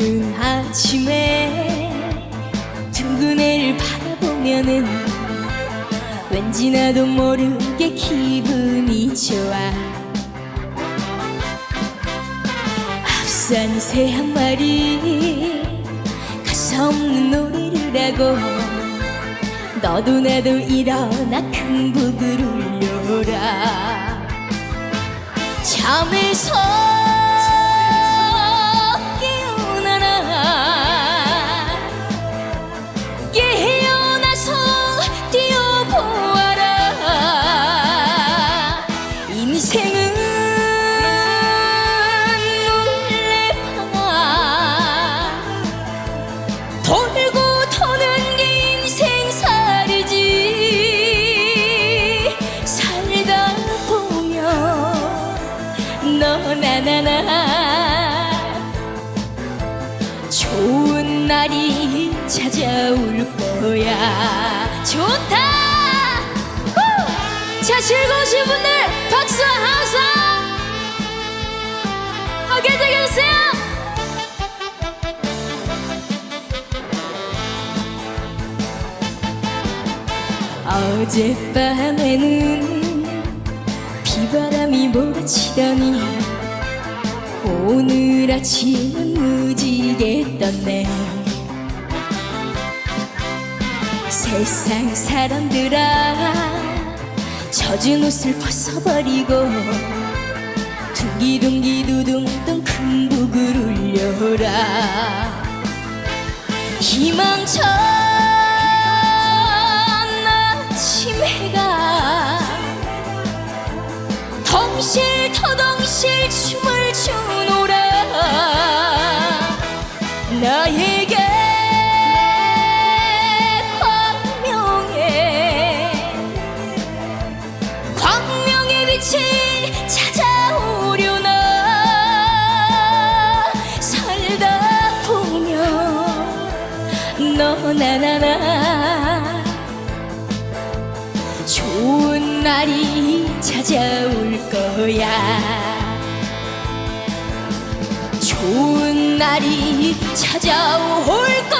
이른 아침에 둥근 해를 바라보면은 왠지 나도 모르게 기분이 좋아. 앞산 새한 마리 가사 없는 노래를 하고 너도 나도 일어나 큰 북을 울려라. 잠에서 날이 찾아올 거야. 좋다! 후! 자 즐거우신 분들 박수 항상 하게 되겠어요? 어젯밤에는 비바람이 몰아치더니 오늘 아침은 무지개 떴네 세상 사람들아 젖은 옷을 벗어버리고 둥기둥기 두둥둥 큰 북을 울려라. 희망찬 아침 해가 덩실 터덩실 춤을 추노라. 광명의 빛이 찾아오려나? 살다 보면 너나 나나? 좋은 날이 찾아올 거야. 좋은 날이 찾아올 거야